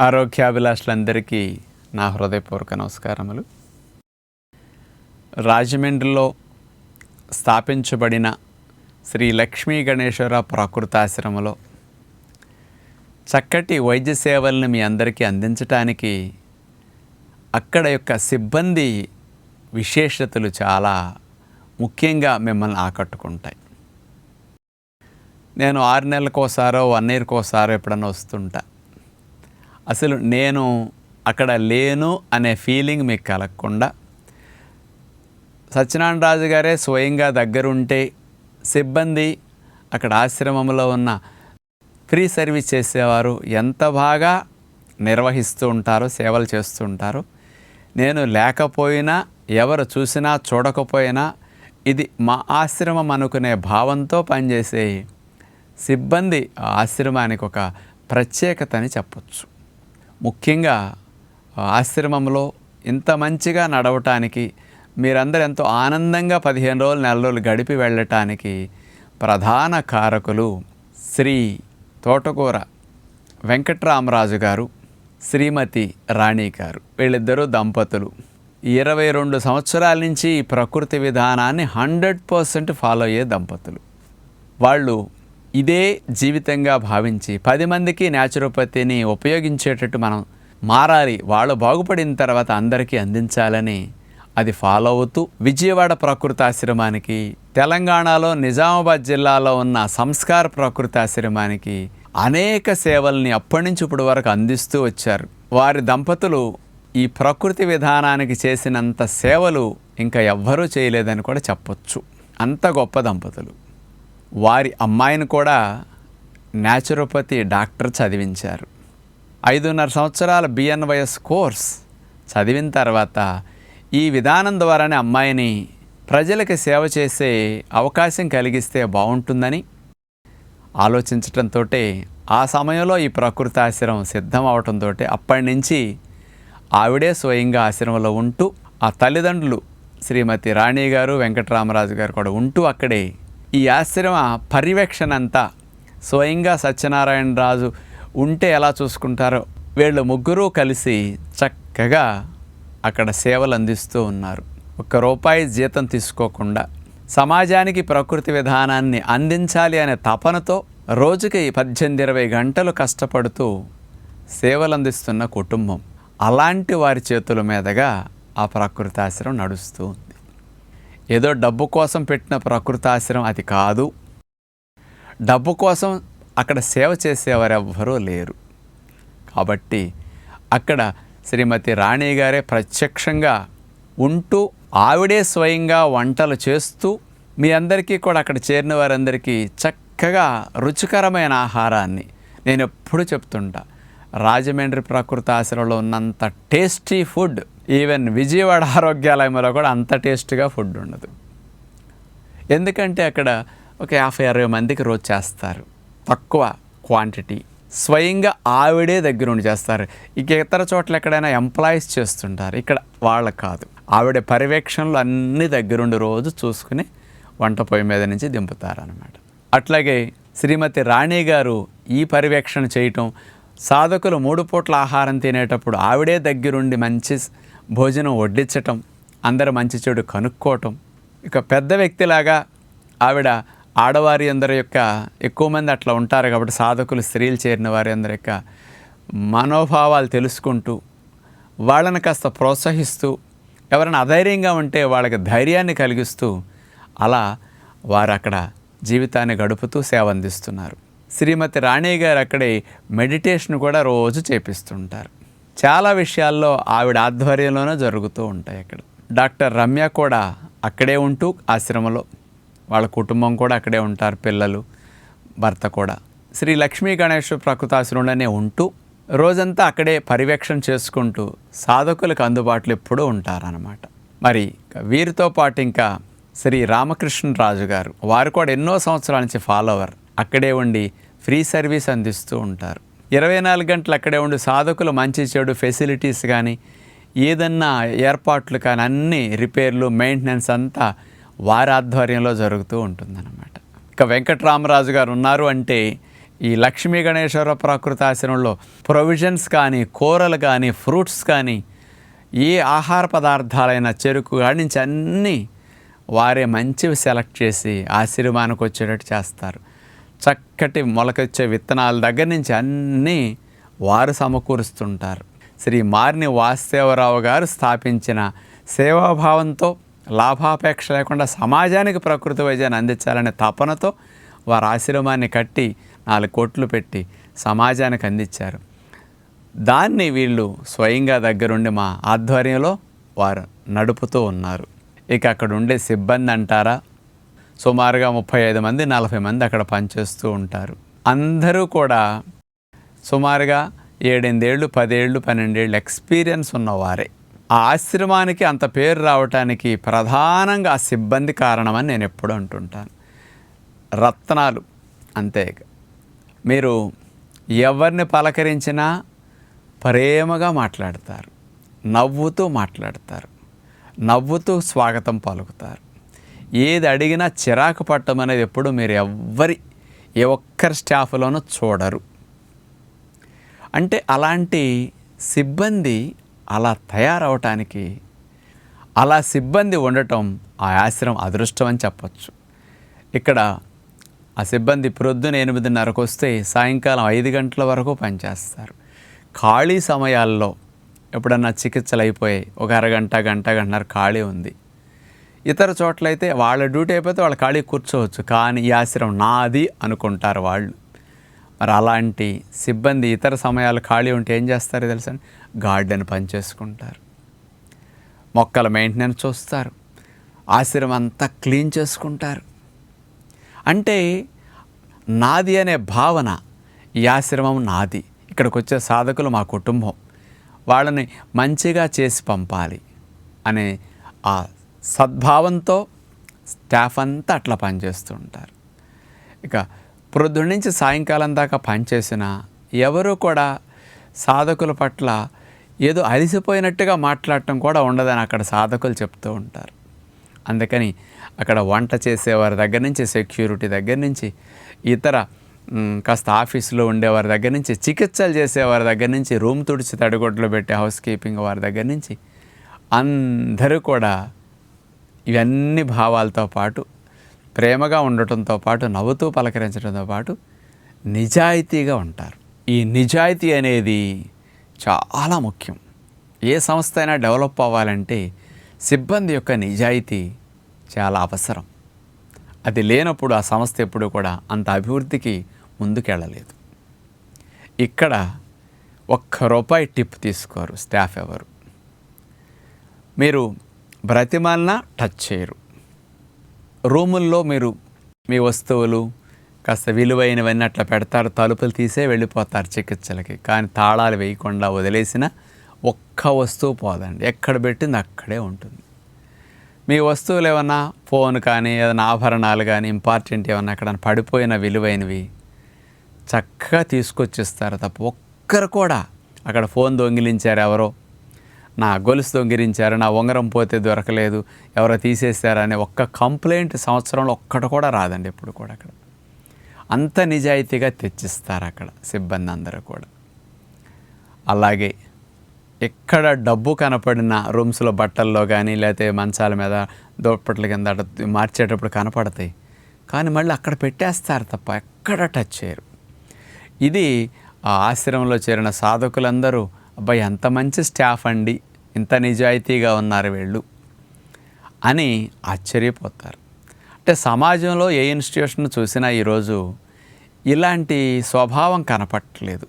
ఆరోగ్యాభిలాషులందరికీ నా హృదయపూర్వక నమస్కారములు. రాజమండ్రిలో స్థాపించబడిన శ్రీ లక్ష్మీ గణేశ్వర ప్రాకృతాశ్రమలో చక్కటి వైద్య సేవలను మీ అందరికీ అందించటానికి అక్కడ యొక్క సిబ్బంది విశేషతలు చాలా ముఖ్యంగా మిమ్మల్ని ఆకట్టుకుంటాయి. నేను ఆరు నెలలకోసారో వన్ ఇయర్కోసారో ఎప్పుడన్నా వస్తుంటా. అసలు నేను అక్కడ లేను అనే ఫీలింగ్ మీకు కలగకుండా సత్యనారాయణ రాజు గారే స్వయంగా దగ్గరుంటే సిబ్బంది అక్కడ ఆశ్రమంలో ఉన్న ఫ్రీ సర్వీస్ చేసేవారు ఎంత బాగా నిర్వహిస్తూ ఉంటారో సేవలు చేస్తూ ఉంటారో నేను లేకపోయినా ఎవరు చూసినా చూడకపోయినా ఇది మా ఆశ్రమం అనుకునే భావంతో పనిచేసే సిబ్బంది ఆ ఆశ్రమానికి ఒక ప్రత్యేకత అని చెప్పొచ్చు. ముఖ్యంగా ఆశ్రమంలో ఇంత మంచిగా నడవటానికి మీరందరూ ఎంతో ఆనందంగా పదిహేను రోజులు నెల రోజులు గడిపి వెళ్ళటానికి ప్రధాన కారకులు శ్రీ తోటకూర వెంకట్రామరాజు గారు శ్రీమతి రాణి గారు. వీళ్ళిద్దరూ దంపతులు. ఇరవై రెండు సంవత్సరాల నుంచి ఈ ప్రకృతి విధానాన్ని హండ్రెడ్ పర్సెంట్ ఫాలో అయ్యే దంపతులు. వాళ్ళు ఇదే జీవితంగా భావించి పది మందికి న్యాచురోపతిని ఉపయోగించేటట్టు మనం మారాలి వాళ్ళు బాగుపడిన తర్వాత అందరికీ అందించాలని అది ఫాలో అవుతూ విజయవాడ ప్రకృతి ఆశ్రమానికి తెలంగాణలో నిజామాబాద్ జిల్లాలో ఉన్న సంస్కార ప్రకృతి ఆశ్రమానికి అనేక సేవల్ని అప్పటి నుంచి ఇప్పటి వరకు అందిస్తూ వచ్చారు. వారి దంపతులు ఈ ప్రకృతి విధానానికి చేసినంత సేవలు ఇంకా ఎవ్వరూ చేయలేదని కూడా చెప్పొచ్చు. అంత గొప్ప దంపతులు. వారి అమ్మాయిని కూడా న్యాచురోపతి డాక్టర్ చదివించారు. ఐదున్నర సంవత్సరాల బిఎన్వైఎస్ కోర్స్ చదివిన తర్వాత ఈ విధానం ద్వారానే అమ్మాయిని ప్రజలకు సేవ చేసే అవకాశం కలిగిస్తే బాగుంటుందని ఆలోచించటంతో ఆ సమయంలో ఈ ప్రకృతి ఆశ్రమం సిద్ధం అవటంతో అప్పటి నుంచి ఆవిడే స్వయంగా ఆశ్రమంలో ఉంటూ ఆ తల్లిదండ్రులు శ్రీమతి రాణి గారు వెంకటరామరాజు గారు కూడా ఉంటూ అక్కడే ఈ ఆశ్రమ పర్యవేక్షణ అంతా స్వయంగా సత్యనారాయణ రాజు ఉంటే ఎలా చూసుకుంటారో వీళ్ళు ముగ్గురు కలిసి చక్కగా అక్కడ సేవలు అందిస్తూ ఉన్నారు. ఒక్క రూపాయి జీతం తీసుకోకుండా సమాజానికి ప్రకృతి విధానాన్ని అందించాలి అనే తపనతో రోజుకి పద్దెనిమిది ఇరవై గంటలు కష్టపడుతూ సేవలు అందిస్తున్న కుటుంబం. అలాంటి వారి చేతుల మీదుగా ఆ ప్రకృతి ఆశ్రమం నడుస్తూ ఉంది. ఏదో డబ్బు కోసం పెట్టిన ప్రకృతాశ్రమం అది కాదు. డబ్బు కోసం అక్కడ సేవ చేసేవారెవ్వరూ లేరు. కాబట్టి అక్కడ శ్రీమతి రాణి గారే ప్రత్యక్షంగా ఉంటూ ఆవిడే స్వయంగా వంటలు చేస్తూ మీ అందరికీ కూడా అక్కడ చేరిన వారందరికీ చక్కగా రుచికరమైన ఆహారాన్ని నేను ఎప్పుడు చెప్తుంటా. రాజమండ్రి ప్రకృతి ఆశ్రమంలో ఉన్నంత టేస్టీ ఫుడ్ ఈవెన్ విజయవాడ ఆరోగ్యాలయంలో కూడా అంత టేస్ట్గా ఫుడ్ ఉండదు. ఎందుకంటే అక్కడ ఒక యాభై అరవై మందికి రోజు చేస్తారు. తక్కువ క్వాంటిటీ. స్వయంగా ఆవిడే దగ్గర ఉండి చేస్తారు. ఇక ఇతర చోట్ల ఎక్కడైనా ఎంప్లాయీస్ చేస్తుంటారు. ఇక్కడ వాళ్ళ కాదు. ఆవిడ పర్యవేక్షణలు అన్ని దగ్గరుండి రోజు చూసుకుని వంట పొయ్యి మీద నుంచి దింపుతారనమాట అట్లాగే శ్రీమతి రాణి గారు ఈ పర్యవేక్షణ చేయటం సాధకులు మూడు పూట్ల ఆహారం తినేటప్పుడు ఆవిడే దగ్గరుండి మంచి భోజనం వడ్డించటం అందరూ మంచి చెడు కనుక్కోవటం. ఇక పెద్ద వ్యక్తిలాగా ఆవిడ ఆడవారి అందరి యొక్క ఎక్కువ మంది అట్లా ఉంటారు కాబట్టి సాధకులు స్త్రీలు చేరిన వారి అందరి యొక్క మనోభావాలు తెలుసుకుంటూ వాళ్ళని కాస్త ప్రోత్సహిస్తూ ఎవరైనా అధైర్యంగా ఉంటే వాళ్ళకి ధైర్యాన్ని కలిగిస్తూ అలా వారు అక్కడ జీవితాన్ని గడుపుతూ సేవ అందిస్తున్నారు. శ్రీమతి రాణి గారు అక్కడే మెడిటేషన్ కూడా రోజు చేపిస్తుంటారు. చాలా విషయాల్లో ఆవిడ ఆధ్వర్యంలోనే జరుగుతూ ఉంటాయి అక్కడ. డాక్టర్ రమ్య కూడా అక్కడే ఉంటూ ఆశ్రమంలో వాళ్ళ కుటుంబం కూడా అక్కడే ఉంటారు పిల్లలు భర్త కూడా. శ్రీ లక్ష్మీ గణేష్ ప్రకృతాశ్రమంలోనే ఉంటూ రోజంతా అక్కడే పర్యవేక్షణ చేసుకుంటూ సాధకులకు అందుబాటులో ఎప్పుడూ ఉంటారన్నమాట. మరి వీరితో పాటు ఇంకా శ్రీ రామకృష్ణరాజు గారు వారు కూడా ఎన్నో సంవత్సరాల నుంచి ఫాలోవర్ అక్కడే ఉండి ఫ్రీ సర్వీస్ అందిస్తూ ఉంటారు. ఇరవై నాలుగు గంటలు అక్కడే ఉండి సాధకులు మంచి చెడు ఫెసిలిటీస్ కానీ ఏదన్నా ఏర్పాట్లు కానీ అన్ని రిపేర్లు మెయింటెనెన్స్ అంతా వారి ఆధ్వర్యంలో జరుగుతూ ఉంటుందన్నమాట. ఇక వెంకట్రామరాజు గారు ఉన్నారు అంటే ఈ లక్ష్మీ గణేశ్వర ప్రాకృత ఆశ్రమంలో ప్రొవిజన్స్ కానీ కూరలు కానీ ఫ్రూట్స్ కానీ ఏ ఆహార పదార్థాలైన చెరుకు కాడి నుంచి అన్నీ వారే మంచివి సెలెక్ట్ చేసి ఆశీర్వానికి వచ్చేటట్టు చేస్తారు. చక్కటి మొలకొచ్చే విత్తనాల దగ్గర నుంచి అన్నీ వారు సమకూరుస్తుంటారు. శ్రీ మారిని వాసుదేవరావు గారు స్థాపించిన సేవాభావంతో లాభాపేక్ష లేకుండా సమాజానికి ప్రకృతి వైద్యాన్ని అందించాలనే తపనతో వారు ఆశ్రమాన్ని కట్టి నాలుగు కోట్లు పెట్టి సమాజానికి అందించారు. దాన్ని వీళ్ళు స్వయంగా దగ్గరుండి మా ఆధ్వర్యంలో వారు నడుపుతూ ఉన్నారు. ఇక అక్కడ ఉండే సిబ్బంది అంటారా? సుమారుగా ముప్పై ఐదు మంది నలభై మంది అక్కడ పనిచేస్తూ ఉంటారు. అందరూ కూడా సుమారుగా ఏడెనిమిదేళ్ళు పదేళ్ళు పన్నెండేళ్ళు ఎక్స్పీరియన్స్ ఉన్నవారే. ఆ ఆశ్రమానికి అంత పేరు రావటానికి ప్రధానంగా ఆ సిబ్బంది కారణమని నేను ఎప్పుడూ అంటుంటాను. రత్నాలు అంతే మీరు ఎవరిని పలకరించినా ప్రేమగా మాట్లాడతారు నవ్వుతూ మాట్లాడతారు నవ్వుతూ స్వాగతం పలుకుతారు. ఏది అడిగినా చిరాకు పట్టడం అనేది ఎప్పుడు మీరు ఎవ్వరి ఏ ఒక్కరి స్టాఫ్లోనూ చూడరు. అంటే అలాంటి సిబ్బంది అలా తయారవటానికి అలా సిబ్బంది ఉండటం ఆ ఆశ్రమం అదృష్టం అని చెప్పచ్చు. ఇక్కడ ఆ సిబ్బంది ప్రొద్దున ఎనిమిదిన్నరకు వస్తే సాయంకాలం ఐదు గంటల వరకు పనిచేస్తారు. ఖాళీ సమయాల్లో ఎప్పుడన్నా చికిత్సలు అయిపోయాయి ఒక అరగంట గంట గంటన్నర ఖాళీ ఉంది. ఇతర చోట్లయితే వాళ్ళ డ్యూటీ అయిపోతే వాళ్ళు ఖాళీ కూర్చోవచ్చు. కానీ ఈ ఆశ్రమం నాది అనుకుంటారు వాళ్ళు. మరి అలాంటి సిబ్బంది ఇతర సమయాలు ఖాళీ ఉంటే ఏం చేస్తారు తెలుసా? గార్డెన్ పని చేసుకుంటారు. మొక్కల మెయింటెనెన్స్ చూస్తారు. ఆశ్రమం అంతా క్లీన్ చేసుకుంటారు. అంటే నాది అనే భావన ఈ ఆశ్రమం నాది. ఇక్కడికి వచ్చే సాధకులు మా కుటుంబం. వాళ్ళని మంచిగా చేసి పంపాలి అనే ఆ సద్భావంతో స్టాఫ్ అంతా అట్లా పనిచేస్తూ ఉంటారు. ఇక ప్రొద్దున నుంచి సాయంకాలం దాకా పనిచేసిన ఎవరు కూడా సాధకుల పట్ల ఏదో అలిసిపోయినట్టుగా మాట్లాడటం కూడా ఉండదని అక్కడ సాధకులు చెప్తూ ఉంటారు. అందుకని అక్కడ వంట చేసేవారి దగ్గర నుంచి సెక్యూరిటీ దగ్గర నుంచి ఇతర కాస్త ఆఫీసులో ఉండేవారి దగ్గర నుంచి చికిత్సలు చేసేవారి దగ్గర నుంచి రూమ్ తుడిచి తడిగొడ్లు పెట్టే హౌస్ కీపింగ్ వారి దగ్గర నుంచి అందరూ కూడా ఇవన్నీ భావాలతో పాటు ప్రేమగా ఉండటంతో పాటు నవ్వుతూ పలకరించడంతో పాటు నిజాయితీగా ఉంటారు. ఈ నిజాయితీ అనేది చాలా ముఖ్యం. ఏ సంస్థ అయినా డెవలప్ అవ్వాలంటే సిబ్బంది యొక్క నిజాయితీ చాలా అవసరం. అది లేనప్పుడు ఆ సంస్థ ఎప్పుడు కూడా అంత అభివృద్ధికి ముందుకెళ్ళలేదు. ఇక్కడ ఒక్క రూపాయి టిప్ తీసుకోరు స్టాఫ్ ఎవరు. మీరు బ్రతిమాలన టచ్ చేయరు. రూముల్లో మీరు మీ వస్తువులు కాస్త విలువైనవన్నీ అట్లా పెడతారు తలుపులు తీసే వెళ్ళిపోతారు చికిత్సలకి. కానీ తాళాలు వేయకుండా వదిలేసిన ఒక్క వస్తువు పోదండి. ఎక్కడ పెట్టింది అక్కడే ఉంటుంది. మీ వస్తువులు ఏమన్నా ఫోన్ కానీ ఏదైనా ఆభరణాలు కానీ ఇంపార్టెంట్ ఏమన్నా అక్కడ పడిపోయిన విలువైనవి చక్కగా తీసుకొచ్చిస్తారు తప్ప ఒక్కరు కూడా అక్కడ ఫోన్ దొంగిలించారు ఎవరో నా గొలుసు దొంగిరించారు నా ఉంగరం పోతే దొరకలేదు ఎవరో తీసేశారనే ఒక్క కంప్లైంట్ సంవత్సరంలో ఒక్కటి కూడా రాదండి ఎప్పుడు కూడా అక్కడ. అంత నిజాయితీగా తెచ్చిస్తారు అక్కడ సిబ్బంది అందరూ కూడా. అలాగే ఎక్కడ డబ్బు కనపడిన రూమ్స్లో బట్టల్లో కానీ లేకపోతే మంచాల మీద దోపట్ల కింద మార్చేటప్పుడు కనపడతాయి. కానీ మళ్ళీ అక్కడ పెట్టేస్తారు తప్ప ఎక్కడ టచ్ చేయరు. ఇది ఆ ఆశ్రమంలో చేరిన సాధకులందరూ అబ్బాయి ఎంత మంచి స్టాఫ్ అండి ఇంత నిజాయితీగా ఉన్నారు వీళ్ళు అని ఆశ్చర్యపోతారు. అంటే సమాజంలో ఏ ఇన్స్టిట్యూషన్ చూసినా ఈరోజు ఇలాంటి స్వభావం కనపట్టలేదు.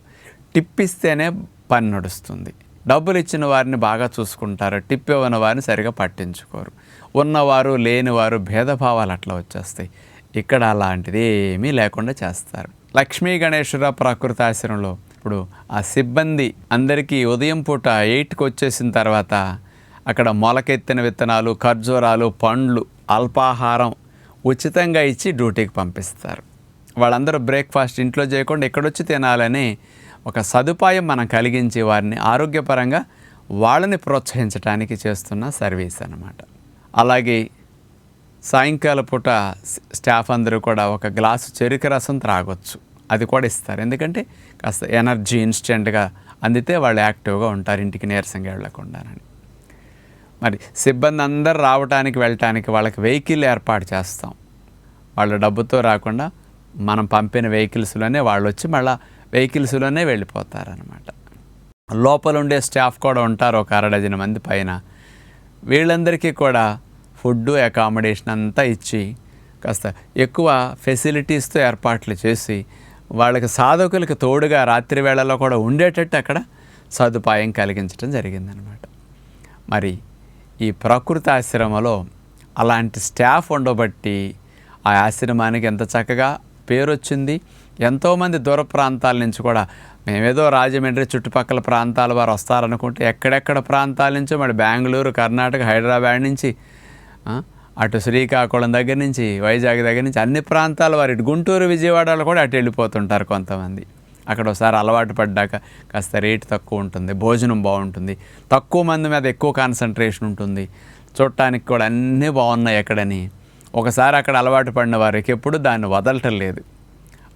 టిప్పిస్తేనే పని నడుస్తుంది. డబ్బులు ఇచ్చిన వారిని బాగా చూసుకుంటారు. టిప్ ఇవ్వని వారిని సరిగా పట్టించుకోరు. ఉన్నవారు లేనివారు భేదభావాలు అట్లా వచ్చేస్తాయి. ఇక్కడ అలాంటిది ఏమీ లేకుండా చేస్తారు. లక్ష్మీ గణేశ్వర ప్రకృతి ఆశ్రమంలో ఇప్పుడు ఆ సిబ్బంది అందరికీ ఉదయం పూట ఎయిట్కి వచ్చేసిన తర్వాత అక్కడ మొలకెత్తిన విత్తనాలు ఖర్జూరాలు పండ్లు అల్పాహారం ఉచితంగా ఇచ్చి డ్యూటీకి పంపిస్తారు. వాళ్ళందరూ బ్రేక్ఫాస్ట్ ఇంట్లో చేయకుండా ఎక్కడొచ్చి తినాలని ఒక సదుపాయం మనం కలిగించి వారిని ఆరోగ్యపరంగా వాళ్ళని ప్రోత్సహించడానికి చేస్తున్న సర్వీస్ అన్నమాట. అలాగే సాయంకాల పూట స్టాఫ్ అందరూ కూడా ఒక గ్లాసు చెరుకు రసం త్రాగొచ్చు. అది కూడా ఇస్తారు. ఎందుకంటే కాస్త ఎనర్జీ ఇన్స్టెంట్గా అందితే వాళ్ళు యాక్టివ్గా ఉంటారు ఇంటికి నీరసంగా వెళ్ళకుండానని. మరి సిబ్బంది అందరు రావడానికి వెళ్ళటానికి వాళ్ళకి వెహికల్ ఏర్పాటు చేస్తాం. వాళ్ళ డబ్బుతో రాకుండా మనం పంపిన వెహికల్స్లోనే వాళ్ళు వచ్చి మళ్ళీ వెహికల్స్లోనే వెళ్ళిపోతారనమాట లోపల ఉండే స్టాఫ్ కూడా ఉంటారు ఒక అరడజన మంది పైన. వీళ్ళందరికీ కూడా ఫుడ్ అకామిడేషన్ అంతా ఇచ్చి కాస్త ఎక్కువ ఫెసిలిటీస్తో ఏర్పాట్లు చేసి వాళ్ళకి సాధకులకు తోడుగా రాత్రి వేళలో కూడా ఉండేటట్టు అక్కడ సదుపాయం కలిగించడం జరిగిందనమాట. మరి ఈ ప్రకృతి ఆశ్రమంలో అలాంటి స్టాఫ్ ఉండబట్టి ఆ ఆశ్రమానికి ఎంత చక్కగా పేరు వచ్చింది ఎంతోమంది దూర ప్రాంతాల నుంచి కూడా మేమేదో రాజమండ్రి చుట్టుపక్కల ప్రాంతాల వారు వస్తారనుకుంటే ఎక్కడెక్కడ ప్రాంతాల నుంచి మరి బెంగళూరు కర్ణాటక హైదరాబాద్ నుంచి అటు శ్రీకాకుళం దగ్గర నుంచి వైజాగ్ దగ్గర నుంచి అన్ని ప్రాంతాల వారు ఇటు గుంటూరు విజయవాడలో కూడా అటు వెళ్ళిపోతుంటారు కొంతమంది. అక్కడ ఒకసారి అలవాటు పడ్డాక కాస్త రేటు తక్కువ ఉంటుంది భోజనం బాగుంటుంది తక్కువ మంది మీద ఎక్కువ కాన్సన్ట్రేషన్ ఉంటుంది. చూడటానికి కూడా అన్నీ బాగున్నాయి ఎక్కడని ఒకసారి అక్కడ అలవాటు పడిన వారికి ఎప్పుడు దాన్ని వదలటం లేదు.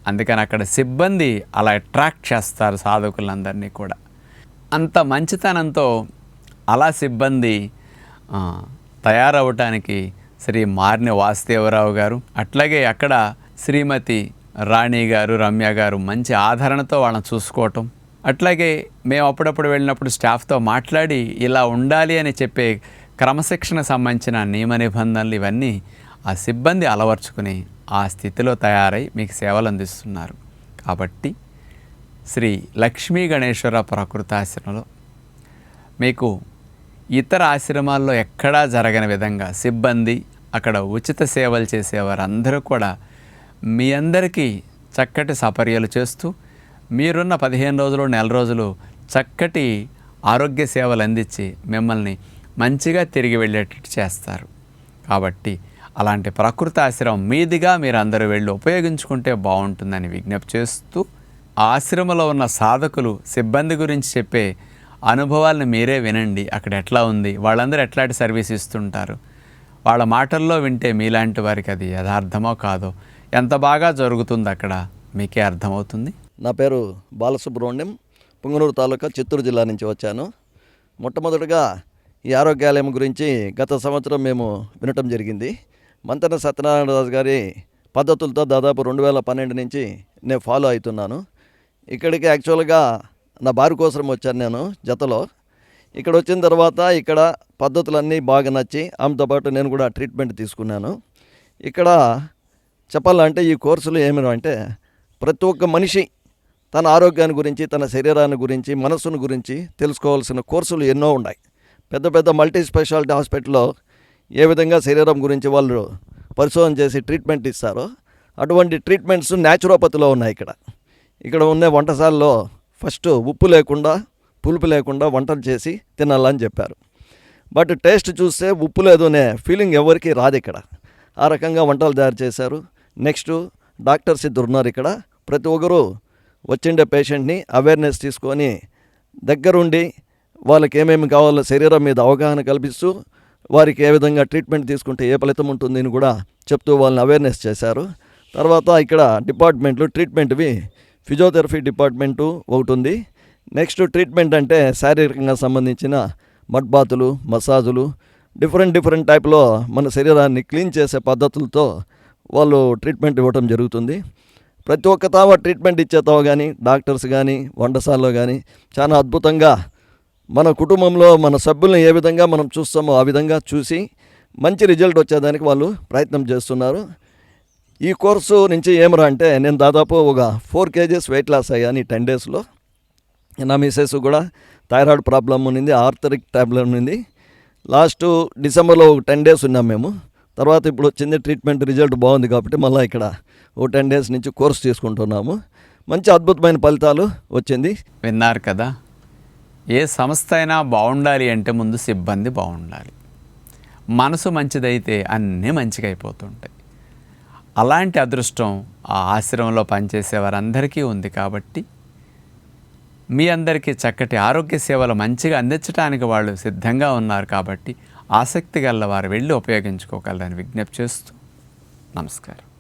అందుకని అక్కడ సిబ్బంది అలా అట్రాక్ట్ చేస్తారు సాధకులందరినీ కూడా. అంత మంచితనంతో అలా సిబ్బంది తయారవటానికి శ్రీ మార్ని వాసుదేవరావు గారు. అట్లాగే అక్కడ శ్రీమతి రాణి గారు రమ్య గారు మంచి ఆదరణతో వాళ్ళని చూసుకోవటం. అట్లాగే మేము అప్పుడప్పుడు వెళ్ళినప్పుడు స్టాఫ్తో మాట్లాడి ఇలా ఉండాలి అని చెప్పే క్రమశిక్షణ సంబంధించిన నియమ నిబంధనలు ఇవన్నీ ఆ సిబ్బంది అలవర్చుకుని ఆ స్థితిలో తయారై మీకు సేవలు అందిస్తున్నారు. కాబట్టి శ్రీ లక్ష్మీ గణేశ్వర ప్రకృతాశ్రమంలో మీకు ఇతర ఆశ్రమాల్లో ఎక్కడా జరగని విధంగా సిబ్బంది అక్కడ ఉచిత సేవలు చేసేవారందరూ కూడా మీ అందరికీ చక్కటి సపర్యలు చేస్తూ మీరున్న పదిహేను రోజులు నెల రోజులు చక్కటి ఆరోగ్య సేవలు అందించి మిమ్మల్ని మంచిగా తిరిగి వెళ్ళేటట్టు చేస్తారు. కాబట్టి అలాంటి ప్రకృతి ఆశ్రమం మీదిగా మీరు అందరూ వెళ్ళి ఉపయోగించుకుంటే బాగుంటుందని విజ్ఞప్తి చేస్తూ ఆ ఆశ్రమంలో ఉన్న సాధకులు సిబ్బంది గురించి చెప్పే అనుభవాలను మీరే వినండి. అక్కడ ఎట్లా ఉంది? వాళ్ళందరూ ఎట్లాంటి సర్వీస్ ఇస్తుంటారు? వాళ్ళ మాటల్లో వింటే మీలాంటి వారికి అది యథార్థమో కాదో? ఎంత బాగా జరుగుతుంది అక్కడ? మీకే అర్థమవుతుంది? నా పేరు బాలసుబ్రహ్మణ్యం. పుంగనూరు తాలూకా చిత్తూరు జిల్లా నుంచి వచ్చాను. మొట్టమొదటిగా ఈ ఆరోగ్యాలయం గురించి గత సంవత్సరం మేము వినటం జరిగింది. మంతన సత్యనారాయణ రాజు గారి పద్ధతులతో దాదాపు రెండు వేల పన్నెండు నుంచి నేను ఫాలో అవుతున్నాను. ఇక్కడికి యాక్చువల్గా నా భార్య కోసం వచ్చాను నేను జతలో. ఇక్కడ వచ్చిన తర్వాత ఇక్కడ పద్ధతులన్నీ బాగా నచ్చి ఆమెతో పాటు నేను కూడా ట్రీట్మెంట్ తీసుకున్నాను. ఇక్కడ చెప్పాలంటే ఈ కోర్సులు ఏమిటంటే ప్రతి ఒక్క మనిషి తన ఆరోగ్యాన్ని గురించి తన శరీరాన్ని గురించి మనస్సును గురించి తెలుసుకోవాల్సిన కోర్సులు ఎన్నో ఉన్నాయి. పెద్ద పెద్ద మల్టీ స్పెషాలిటీ హాస్పిటల్లో ఏ విధంగా శరీరం గురించి వాళ్ళు పరిశోధన చేసి ట్రీట్మెంట్ ఇస్తారో అటువంటి ట్రీట్మెంట్స్ న్యాచురోపతిలో ఉన్నాయి ఇక్కడ. ఇక్కడ ఉన్న వంటశాలలో ఫస్ట్ ఉప్పు లేకుండా పులుపు లేకుండా వంటలు చేసి తినాలని చెప్పారు. బట్ టేస్ట్ చూస్తే ఉప్పు లేదు అనే ఫీలింగ్ ఎవరికి రాదు ఇక్కడ. ఆ రకంగా వంటలు తయారు చేశారు. నెక్స్ట్ డాక్టర్స్ ఇద్దరు ఉన్నారు ఇక్కడ. ప్రతి ఒక్కరు వచ్చిండే పేషెంట్ని అవేర్నెస్ తీసుకొని దగ్గరుండి వాళ్ళకి ఏమేమి కావాలో శరీరం మీద అవగాహన కల్పిస్తూ వారికి ఏ విధంగా ట్రీట్మెంట్ తీసుకుంటే ఏ ఫలితం ఉంటుంది అని కూడా చెప్తూ వాళ్ళని అవేర్నెస్ చేశారు. తర్వాత ఇక్కడ డిపార్ట్మెంట్లు ట్రీట్మెంట్వి ఫిజియోథెరపీ డిపార్ట్మెంటు ఒకటి ఉంది. నెక్స్ట్ ట్రీట్మెంట్ అంటే శారీరకంగా సంబంధించిన మడ్ బాతులు మసాజులు డిఫరెంట్ డిఫరెంట్ టైప్లో మన శరీరాన్ని క్లీన్ చేసే పద్ధతులతో వాళ్ళు ట్రీట్మెంట్ ఇవ్వటం జరుగుతుంది. ప్రతి ఒక్క తావ ట్రీట్మెంట్ ఇచ్చే తావ కానీ డాక్టర్స్ కానీ వంటశాలలో కానీ చాలా అద్భుతంగా మన కుటుంబంలో మన సభ్యులను ఏ విధంగా మనం చూస్తామో ఆ విధంగా చూసి మంచి రిజల్ట్ వచ్చేదానికి వాళ్ళు ప్రయత్నం చేస్తున్నారు. ఈ కోర్సు నుంచి ఏమరా అంటే నేను దాదాపు ఒక ఫోర్ కేజెస్ వెయిట్ లాస్ అయ్యాను ఈ టెన్ డేస్లో. నా మిసెస్ కూడా థైరాయిడ్ ప్రాబ్లం ఉన్నింది ఆర్థరిక్ ప్రాబ్లం ఉన్నింది. లాస్ట్ డిసెంబర్లో ఒక టెన్ డేస్ ఉన్నాం మేము. తర్వాత ఇప్పుడు వచ్చింది ట్రీట్మెంట్ రిజల్ట్ బాగుంది కాబట్టి మళ్ళీ ఇక్కడ ఓ టెన్ డేస్ నుంచి కోర్స్ తీసుకుంటున్నాము. మంచి అద్భుతమైన ఫలితాలు వచ్చింది. విన్నారు కదా ఏ సంస్థ అయినా బాగుండాలి అంటే ముందు సిబ్బంది బాగుండాలి. మనసు మంచిదైతే అన్నీ మంచిగా అయిపోతుంటాయి. అలాంటి అదృష్టం ఆ ఆశ్రమంలో పనిచేసే వారందరికీ ఉంది కాబట్టి మీ అందరికీ చక్కటి ఆరోగ్య సేవలు మంచిగా అందించడానికి వాళ్ళు సిద్ధంగా ఉన్నారు కాబట్టి ఆసక్తి గల వారు వెళ్ళి ఉపయోగించుకోగలరని విజ్ఞప్తి చేస్తూ నమస్కారం.